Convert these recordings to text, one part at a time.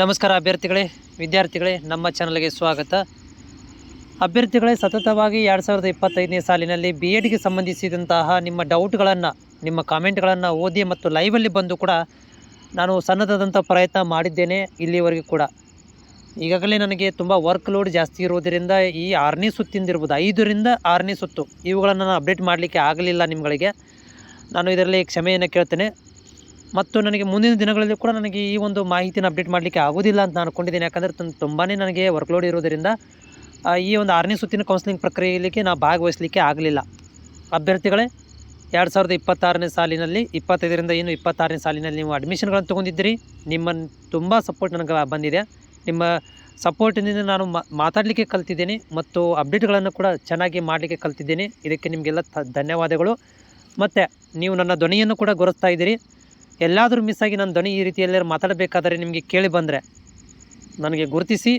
ನಮಸ್ಕಾರ ಅಭ್ಯರ್ಥಿಗಳೇ, ವಿದ್ಯಾರ್ಥಿಗಳೇ, ನಮ್ಮ ಚಾನಲ್ಗೆ ಸ್ವಾಗತ. ಅಭ್ಯರ್ಥಿಗಳೇ, ಸತತವಾಗಿ ಎರಡು ಸಾವಿರದ ಇಪ್ಪತ್ತೈದನೇ ಸಾಲಿನಲ್ಲಿ ಬಿ ಎಡ್ಗೆ ಸಂಬಂಧಿಸಿದಂತಹ ನಿಮ್ಮ ಡೌಟ್ಗಳನ್ನು, ನಿಮ್ಮ ಕಾಮೆಂಟ್ಗಳನ್ನು ಓದಿ ಮತ್ತು ಲೈವಲ್ಲಿ ಬಂದು ಕೂಡ ನಾನು ಸಣ್ಣದಾದಂಥ ಪ್ರಯತ್ನ ಮಾಡಿದ್ದೇನೆ ಇಲ್ಲಿವರೆಗೂ ಕೂಡ. ಈಗಾಗಲೇ ನನಗೆ ತುಂಬ ವರ್ಕ್ ಲೋಡ್ ಜಾಸ್ತಿ ಇರುವುದರಿಂದ ಈ ಆರನೇ ಸುತ್ತಿಂದಿರ್ಬೋದು, ಐದರಿಂದ ಆರನೇ ಸುತ್ತು ಇವುಗಳನ್ನು ನಾನು ಅಪ್ಡೇಟ್ ಮಾಡಲಿಕ್ಕೆ ಆಗಲಿಲ್ಲ ನಿಮ್ಮಗಳಿಗೆ ನಾನು ಇದರಲ್ಲಿ ಕ್ಷಮೆಯನ್ನು ಕೇಳ್ತೇನೆ. ಮತ್ತು ನನಗೆ ಮುಂದಿನ ದಿನಗಳಲ್ಲಿ ಕೂಡ ನನಗೆ ಈ ಒಂದು ಮಾಹಿತಿನ ಅಪ್ಡೇಟ್ ಮಾಡಲಿಕ್ಕೆ ಆಗೋದಿಲ್ಲ ಅಂತ ನಾನು ಅಂದ್ಕೊಂಡಿದ್ದೀನಿ ಯಾಕಂದರೆ ತುಂಬಾ ನನಗೆ ವರ್ಕ್ಲೋಡ್ ಇರೋದರಿಂದ ಈ ಒಂದು ಆರನೇ ಸುತ್ತಿನ ಕೌನ್ಸಿಲಿಂಗ್ ಪ್ರಕ್ರಿಯೆಯಲ್ಲಿ ನಾನು ಭಾಗವಹಿಸಲಿಕ್ಕೆ ಆಗಲಿಲ್ಲ. ಅಭ್ಯರ್ಥಿಗಳೇ, ಎರಡು ಸಾವಿರದ ಇಪ್ಪತ್ತಾರನೇ ಸಾಲಿನಲ್ಲಿ, ಇಪ್ಪತ್ತೈದರಿಂದ ಏನು ಇಪ್ಪತ್ತಾರನೇ ಸಾಲಿನಲ್ಲಿ ನೀವು ಅಡ್ಮಿಷನ್ಗಳನ್ನು ತೊಗೊಂಡಿದ್ದೀರಿ. ನಿಮ್ಮನ್ನು ತುಂಬ ಸಪೋರ್ಟ್ ನನಗೆ ಬಂದಿದೆ. ನಿಮ್ಮ ಸಪೋರ್ಟಿನಿಂದ ನಾನು ಮಾತಾಡಲಿಕ್ಕೆ ಕಲ್ತಿದ್ದೀನಿ ಮತ್ತು ಅಪ್ಡೇಟ್ಗಳನ್ನು ಕೂಡ ಚೆನ್ನಾಗಿ ಮಾಡಲಿಕ್ಕೆ ಕಲ್ತಿದ್ದೀನಿ. ಇದಕ್ಕೆ ನಿಮಗೆಲ್ಲ ಧನ್ಯವಾದಗಳು. ಮತ್ತು ನೀವು ನನ್ನ ಧ್ವನಿಯನ್ನು ಕೂಡ ಗೊರಿಸ್ತಾ ಇದ್ದೀರಿ. ಎಲ್ಲಾದರೂ ಮಿಸ್ ಆಗಿ ನನ್ನ ಧ್ವನಿ ಈ ರೀತಿಯಲ್ಲಿ ಮಾತಾಡಬೇಕಾದರೆ ನಿಮಗೆ ಕೇಳಿ ಬಂದರೆ ನನಗೆ ಗುರುತಿಸಿ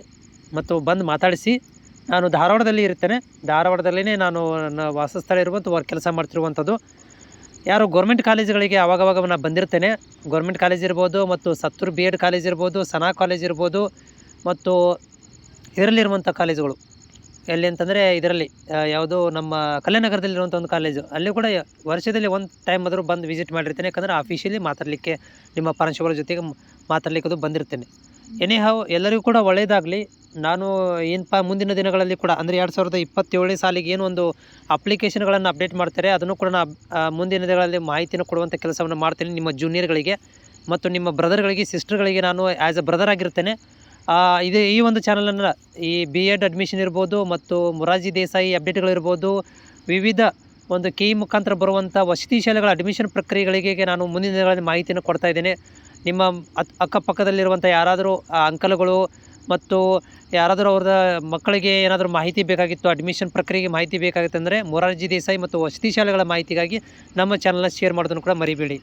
ಮತ್ತು ಬಂದು ಮಾತಾಡಿಸಿ. ನಾನು ಧಾರವಾಡದಲ್ಲಿ ಇರ್ತೇನೆ ಧಾರವಾಡದಲ್ಲೇ ನಾನು ನನ್ನ ವಾಸಸ್ಥಳ ಇರುವಂಥ ಕೆಲಸ ಮಾಡ್ತಿರುವಂಥದ್ದು ಯಾರು ಗೌರ್ಮೆಂಟ್ ಕಾಲೇಜುಗಳಿಗೆ ಆವಾಗವಾಗ ನಾನು ಬಂದಿರ್ತೇನೆ. ಗೌರ್ಮೆಂಟ್ ಕಾಲೇಜ್ ಇರ್ಬೋದು ಮತ್ತು ಸತ್ತೂರು ಬಿ ಎಡ್ ಕಾಲೇಜ್ ಇರ್ಬೋದು, ಸನಾ ಕಾಲೇಜ್ ಇರ್ಬೋದು ಮತ್ತು ಇದರಲ್ಲಿರುವಂಥ ಕಾಲೇಜುಗಳು. ಎಲ್ಲಿ ಅಂತಂದರೆ ಇದರಲ್ಲಿ ಯಾವುದು ನಮ್ಮ ಕಲ್ಯಾಣನಗರದಲ್ಲಿರುವಂಥ ಒಂದು ಕಾಲೇಜು ಅಲ್ಲಿ ಕೂಡ ವರ್ಷದಲ್ಲಿ ಒಂದು ಟೈಮ್ ಆದರೂ ಬಂದು ವಿಸಿಟ್ ಮಾಡಿರ್ತೇನೆ. ಯಾಕಂದರೆ ಆಫೀಷಿಯಲಿ ಮಾತಾಡಲಿಕ್ಕೆ ನಿಮ್ಮ ಪ್ರಾಂಶುಗಳ ಜೊತೆಗೆ ಮಾತಾಡಲಿಕ್ಕೆ ಬಂದಿರ್ತೇನೆ. ಎನಿ ಹಾವ್ ಎಲ್ಲರಿಗೂ ಕೂಡ ಒಳ್ಳೆಯದಾಗಲಿ ನಾನು ಏನಪ್ಪ, ಮುಂದಿನ ದಿನಗಳಲ್ಲಿ ಕೂಡ, ಅಂದರೆ ಎರಡು ಸಾವಿರದ ಇಪ್ಪತ್ತೇಳನೇ ಸಾಲಿಗೆ ಏನು ಒಂದು ಅಪ್ಲಿಕೇಶನ್ಗಳನ್ನು ಅಪ್ಡೇಟ್ ಮಾಡ್ತಾರೆ, ಅದನ್ನು ಕೂಡ ನಾನು ಮುಂದಿನ ದಿನಗಳಲ್ಲಿ ಮಾಹಿತಿನ ಕೊಡುವಂಥ ಕೆಲಸವನ್ನು ಮಾಡ್ತೇನೆ ನಿಮ್ಮ ಜೂನಿಯರ್ಗಳಿಗೆ ಮತ್ತು ನಿಮ್ಮ ಬ್ರದರ್ಗಳಿಗೆ ಸಿಸ್ಟರ್ಗಳಿಗೆ ನಾನು ಆ್ಯಸ್ ಅ ಬ್ರದರ್ ಆಗಿರ್ತೇನೆ. ಇದು ಈ ಒಂದು ಚಾನಲನ್ನು ಈ ಬಿ ಎಡ್ ಅಡ್ಮಿಷನ್ ಇರ್ಬೋದು ಮತ್ತು ಮೊರಾರ್ಜಿ ದೇಸಾಯಿ ಅಪ್ಡೇಟ್ಗಳಿರ್ಬೋದು ವಿವಿಧ ಒಂದು ಕೆ ಮುಖಾಂತರ ಬರುವಂಥ ವಸತಿ ಶಾಲೆಗಳ ಅಡ್ಮಿಷನ್ ಪ್ರಕ್ರಿಯೆಗಳಿಗೆ ನಾನು ಮುಂದಿನ ದಿನಗಳಲ್ಲಿ ಮಾಹಿತಿಯನ್ನು ಕೊಡ್ತಾ ಇದ್ದೇನೆ. ನಿಮ್ಮ ಅತ್ ಅಕ್ಕಪಕ್ಕದಲ್ಲಿರುವಂಥ ಯಾರಾದರೂ ಅಂಕಲ್ಗಳು ಮತ್ತು ಯಾರಾದರೂ ಅವ್ರದ ಮಕ್ಕಳಿಗೆ ಏನಾದರೂ ಮಾಹಿತಿ ಬೇಕಾಗಿತ್ತು ಅಡ್ಮಿಷನ್ ಪ್ರಕ್ರಿಯೆಗೆ ಮಾಹಿತಿ ಬೇಕಾಗಿತ್ತು ಅಂದರೆ ಮೊರಾರ್ಜಿ ದೇಸಾಯಿ ಮತ್ತು ವಸತಿ ಶಾಲೆಗಳ ಮಾಹಿತಿಗಾಗಿ ನಮ್ಮ ಚಾನಲ್ನ ಶೇರ್ ಮಾಡೋದನ್ನು ಕೂಡ ಮರಿಬೇಡಿ.